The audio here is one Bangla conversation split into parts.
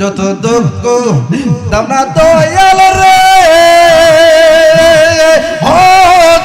যত দুঃখ দামনা দয়াল রে। ও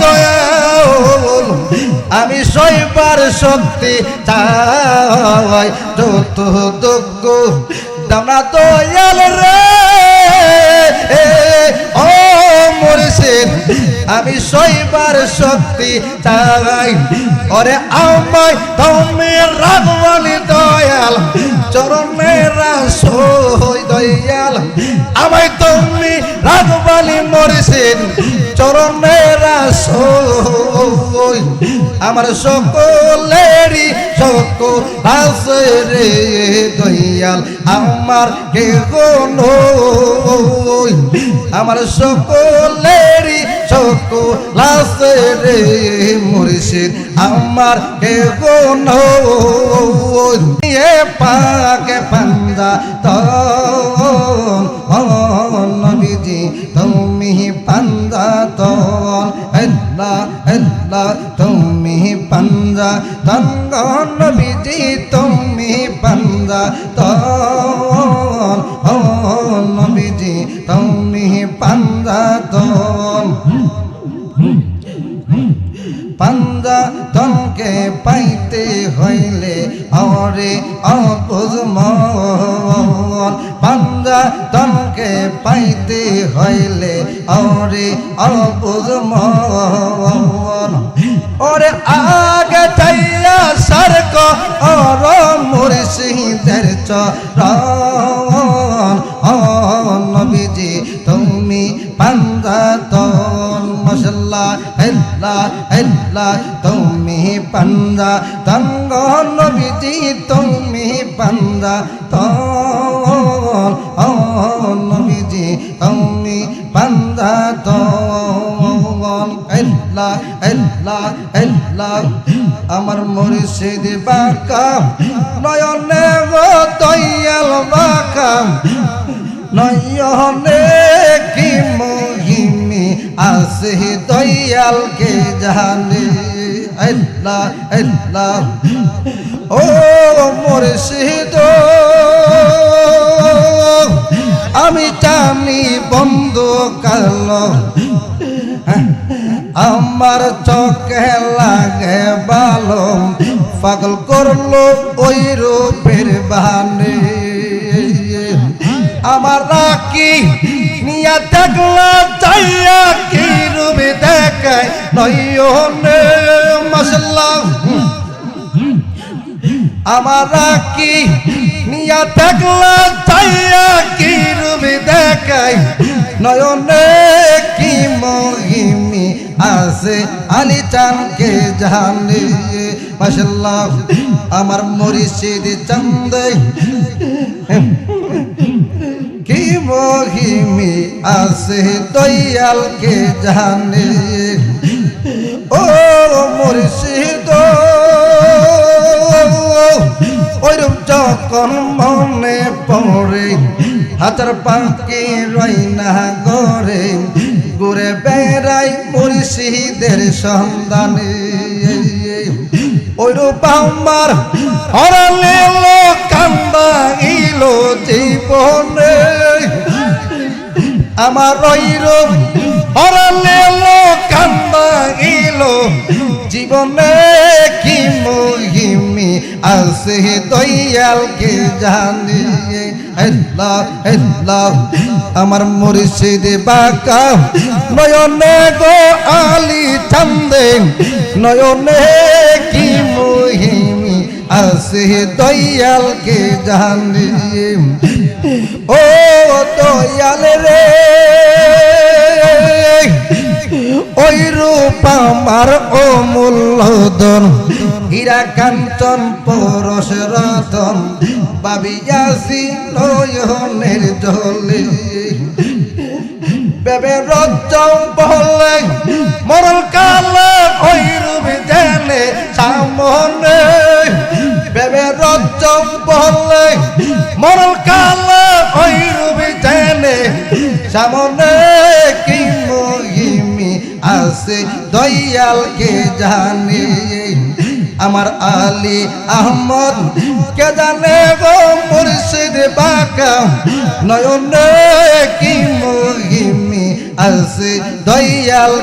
দয়াল, আমি সইবার শক্তি চাই। যত দুঃখ দামনা দয়াল রে। মুর্শিদ আমি সইবার শক্তি চাই ওরে আমায় তুমি রাগবানি দয়াল চরণেরা সই দয়াল। আমায় তুমি রাগবানি মরিসেন চরণেরা সই আমার সকলেরই সকল আছে রে দয়াল, আমার কে আমার সকলেরই সকল আছে রে মুর্শিদ, আমার কে এ পাকে পান্দা তন নবীজি, তুমি পান্দা তঙ্গ নবীজি, তুমি পান্দা তন নবীজি, তুমি পান্দা তন পান্দা তনকে পাইতে হইলে অরে অবুজ মন। তনকে পাইতে হইলে অরে অবুজ মন। আগে চাইয়া সরক অর মুর্শিদের চরণ। নবীজি, তুমি পান্দা তন মশলা হেল্লা হেল্লা তুমি পান্দা তঙ্গ নবীজি, তুমি পান্দা তন নবীজি, তুমি পান্দা তন হেল্লা হেল্লা আমার মুর্শিদ বাঁকা। নয়নে গো বাঁকা। নয়নে কি মহিমি আসে দয়ালকে জানে। ও মুর্শিদ। আমি জানি বন্ধ কালো। আমার চোখে লাগে ভালো পাগল করল ওই রূপের বাহানে আমার রাকি নিয়া দেখলা চাইয়া কি রূপে দেখায়? নয়নে মশলা। আমার রাকি নিয়া দেখলা চাইয়া কি রূপে দেখায়? নয়নে আছে। আলি চানকে জানে মাসাল্লাহ আমার মরিষিদ চন্দে। কি মহিমি আছে দয়ালকে জানে ও মুর্শিদ ওইরূপ যখন মনে পড়ে হাতের পাখি রইনা গরে ঘুরে বেড়াই মুর্শিদের সন্ধানে। ওইরূপ আমার হরালে কান্দা ইলো জীবনে। আমার ওইরূপ হরালে কান্দা ইলো জীবনে কি মহিমি আছে দয়ালকে জানি আল্লাহ আল্লাহ আমার মুর্শিদ বাকা। নয়নে গো আলী চান্দে, নয়নে কি মহিমি আসে দয়ালকে জানি ও দয়াল রে। ওই রূপ আমার অমূল্যদন হীরা কাঞ্চন, পরশ রতন বাবিয়াসি নয়নের জলে বেবে রজ্জম বলে মরল কালে ওই রূপে জেনে সামনে। বেবে রজ্জম বলে মরল কালে ওই রূপে জেনে সামনে। দয়ালকে জানে? আমার আলী আহমদ, কে জানে গো মুর্শিদ বাঁকা? নয়নে কি মহিমি আছে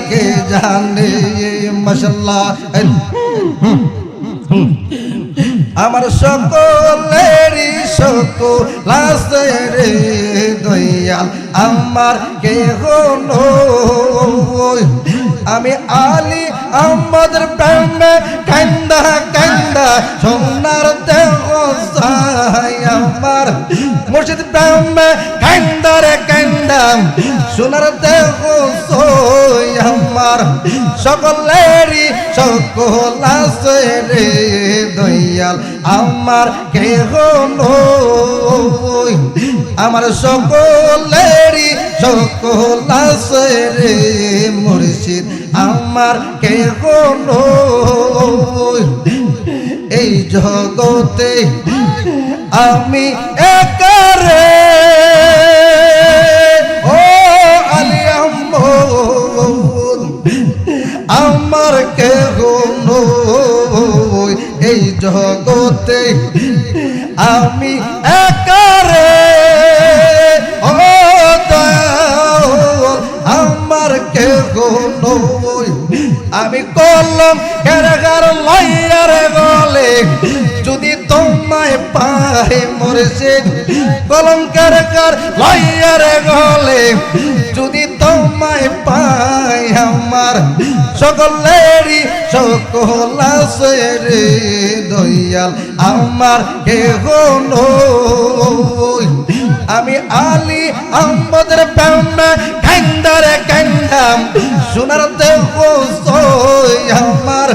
কে জানে? মশাল্লাহ। আমার সকলেরই সকল আছে রে দয়াল, আমার কে হলো আমি আলী আমাদের প্রেমে কান্দা কান্দা সোনার দেহ আমার মুর্শিদ প্রেমে কান্দা রে কান্দা সোনার দেহ আমার সকলেরই সকল আছে রে দয়াল, আমার হলো আমার সকলেরই সকল আছে রে আমার হলো এই জগতে আমি একারে ও আলিয়াম্মদ আমার কে হলো জগতে আমি একারে আমার কে আমি কলম কেরাগার লইয়ার গলে, যদি তোমায় পাই মরেছে কলম কেরাগার লইয়ার গলে, যদি তোমায় পাই আমার সকলেরই সকল আছে দয়াল। আমার কে হলো আমি আলী আমাদের প্রেমে কান্দারে কান্দাম, সোনার দেহ আমার।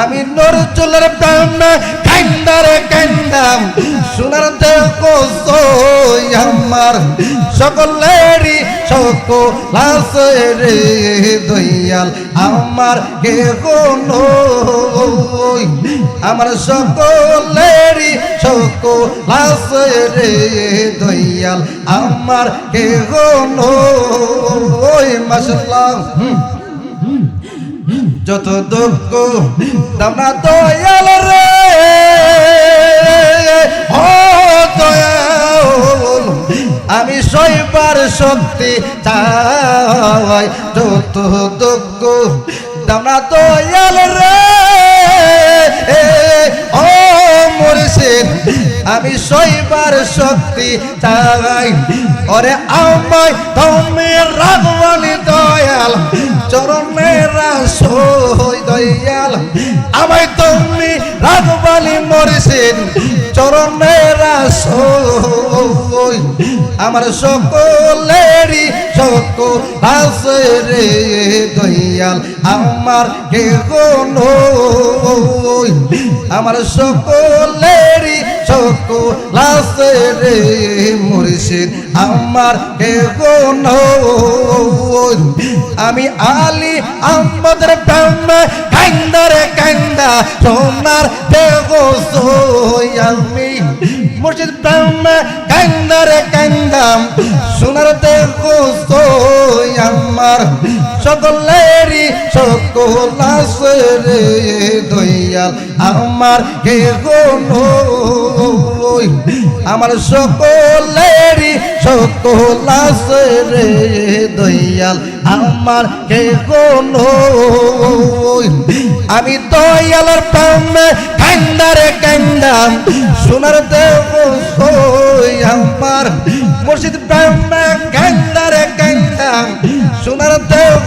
আমি নরচুলের প্রেমে কান্দারে কান্দাম, সোনার দেহ আমার। সকলেরই সকল আছে রে দয়াল, আমার কে কোনো আমার সকলেরই সকল আছে রে দয়াল, আমার কে কোনো ওই মাসাল্লাহ যত দুঃখ দামনা দয়াল রে। ও দয়াল, আমি সইবার শক্তি চাই। যত দুঃখ দামনা দয়াল রে। ও আমি সইবার শক্তি চাই। ওরে আমায় তুমি রাগবানি দয়াল চরণেরা সই দয়াল। আমায় তুমি রাগবানি মরিসিন চরণেরা সই আমার সকলেরই সকল আছে রে দয়াল, আমার কে আমার সকলেরই সকল আছে রে মুর্শিদ। আমার কোনো আমি আলী আমাদের প্রেমে কান্দারে কান্দা সোনার সই আমি। মুর্শিদ প্রেমে কান্দারে কান্দাম সোনার দেহ সই আমার। সকলেরই সকল আছে রে দয়াল, আমার কোনো আমার সকলেরই সকল আছে দয়াল, আমার কে কোনো আমি দয়ালের প্রেমে কান্দারে কান্দাম, সোনার দেব আমার। মুর্শিদ প্রেমে কান্দারে কান্দাম, সোনার দেব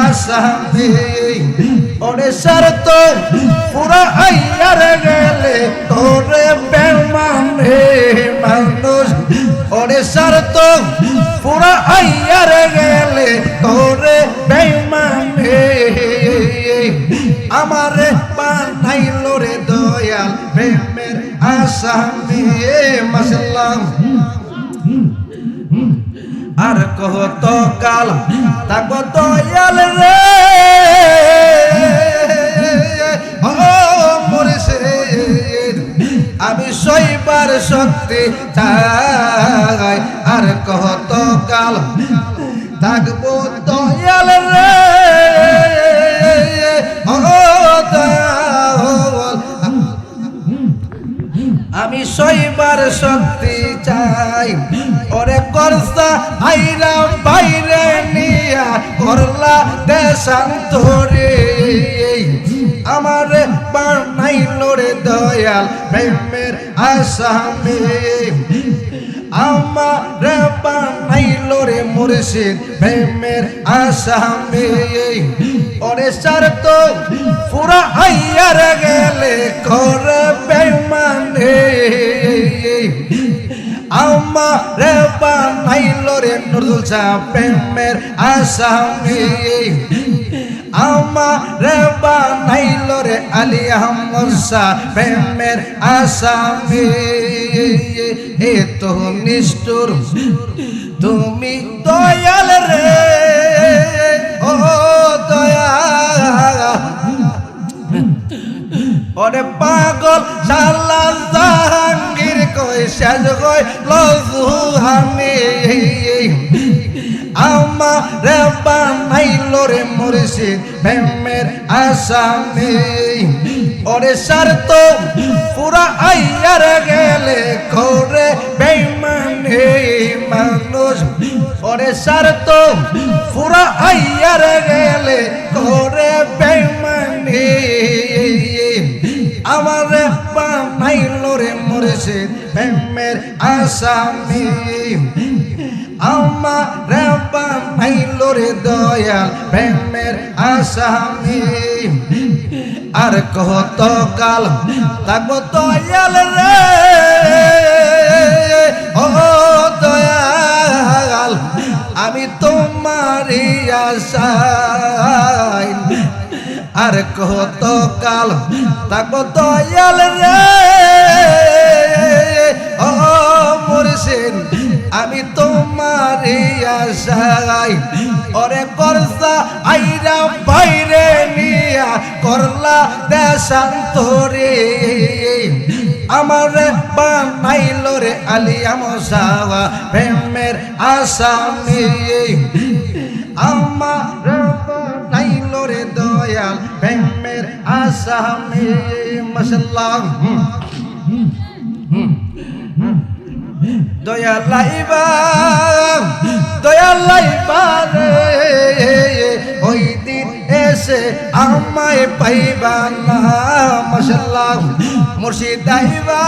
আসামে ওরে সারত পুরা আইয়ার গেলে তোরে বেমানে মানুষ। ওরে সারত পুরা আইয়ার গেলে করে বেমানে। আমারে বানাইল রে দয়াল প্রেমের আসামে মাসাল্লাহ। আর কত কাল তাকো দয়াল রে। আমি সইবার শক্তি চাই, আর কত কাল থাকব দয়াল রে। আমি সইবার শক্তি চাই। ওরে আইরা বাইরে নিয়া করলা দেশান্তরে আমার বানাইল রে দয়াল প্রেমের আসামে আমার বানাইল রে মুর্শিদ প্রেমের আসামে ওরে সার তো পুরা আইয়ার গেলে করে বেমানে আমার বানাইল রে শাহ প্রেমের আসামে আমার বানাইল রে আলী আহমদ প্রেমের আসামে এ তো নিষ্ঠুর, তুমি দয়াল রে। ও দয়াল। ওরে পাগল শালা জাহাঙ্গীর কই সাজ কই লজুহানি আমার বানাইল রে মুর্শিদ প্রেমের আসামে। ওরে সার তো পুরা আইয়ার গেলে করে বেমানে মানুষ। ওরে তো পুরা আইয়ার গেলে করে বেমানে আমার বানাইল রে মুর্শিদ প্রেমের আসামি। আমার বানাইল রে দয়াল, প্রেমের আসামি। আর কত কাল তাকো দয়াল রে? ও দয়াল, আমি তোমারই আশায়। আর কত কাল তাকো দয়াল রে? ও আমি তোমারই আশায়, ওরে করসা আইরা বাইরে নিয়া করলা দেশান্তরে। আমার বানাইল রে আলিয়া মশাওয়া, প্রেমের আসামি আমার বানাইল রে দয়াল, প্রেমের আসামি মশাল্লাহ দয়া লাইবা দয়া লাইবা রে। ওই দিন এসে আমায় পাইবা না, মশাল্লাহ, মুর্শিদ আইবা।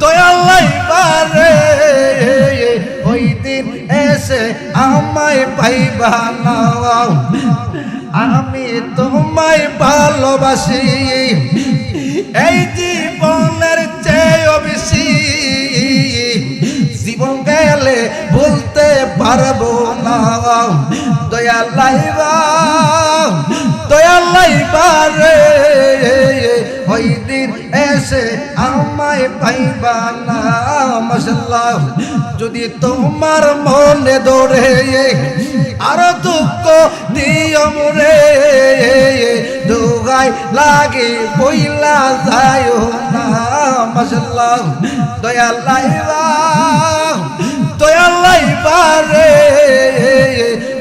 দয়া লাইবা রে। ওই দিন এসে আমায় পাইবা না। আমি তোমায় ভালোবাসি। এই জীবনের পারব না। দয়া লাইবা দয়া লাইবা রে। ওই দিন এসে আমায় পাইবা না মশলা যদি তোমার মনে দৌড়ে আর দুঃখ দিও মরে দুগাই লাগে বইলা যায় না মশলা দয়া লাইবা দয়া লাইবা রে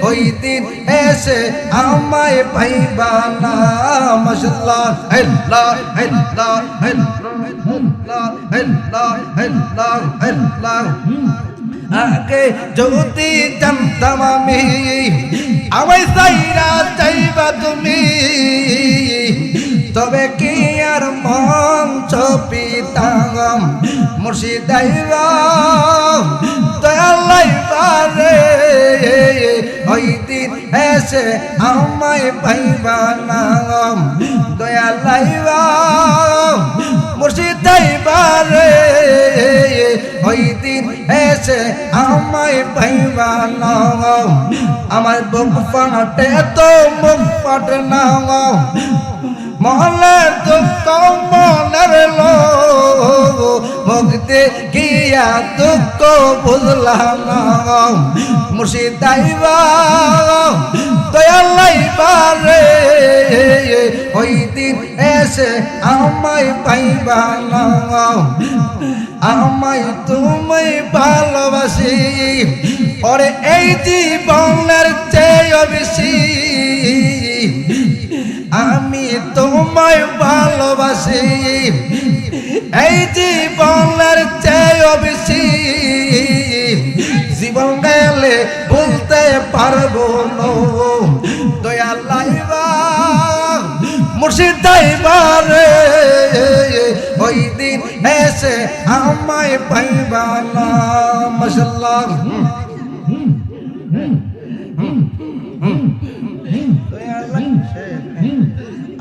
ওই দিন এসে আমায় পাইবা না মশলা হেল্লা হেল্লা হেল্লা হেল্লা হেল্লা হেল্লা। আগে যদি জানতাম আমি, আমায় সাইরা চাইবা তুমি। তবে কি আর মন চপিতাম মুর্শিদাইবা দয়ালাই পারে ওই দিন এসে আমায় পাইবা না দয়ালাইবা মুর্শিদাইবা রে ওই দিন এসে আমায় পাইবা না আমার বুক ফাটে তো মুখ ফাটে মহলে দুঃখ মনের মুক্তি গিয়া দুঃখ বুঝলাম মুর্শিদাইবা দয়ালাইবা রে, ওই দিন এসে আমায় পাইবা না। আমায় তুমি ভালোবাসি ওরে এই জীবনের চেয়ে বেশি। আমি তোমায় ভালোবাসি। এই জীবনের চেয়ে বেশি। জীবন গেলে বলতে পারব না। দয়াল মুর্শিদ দাইবার ওই দিন এসে আমায় পাইবা না মশাল্লাহ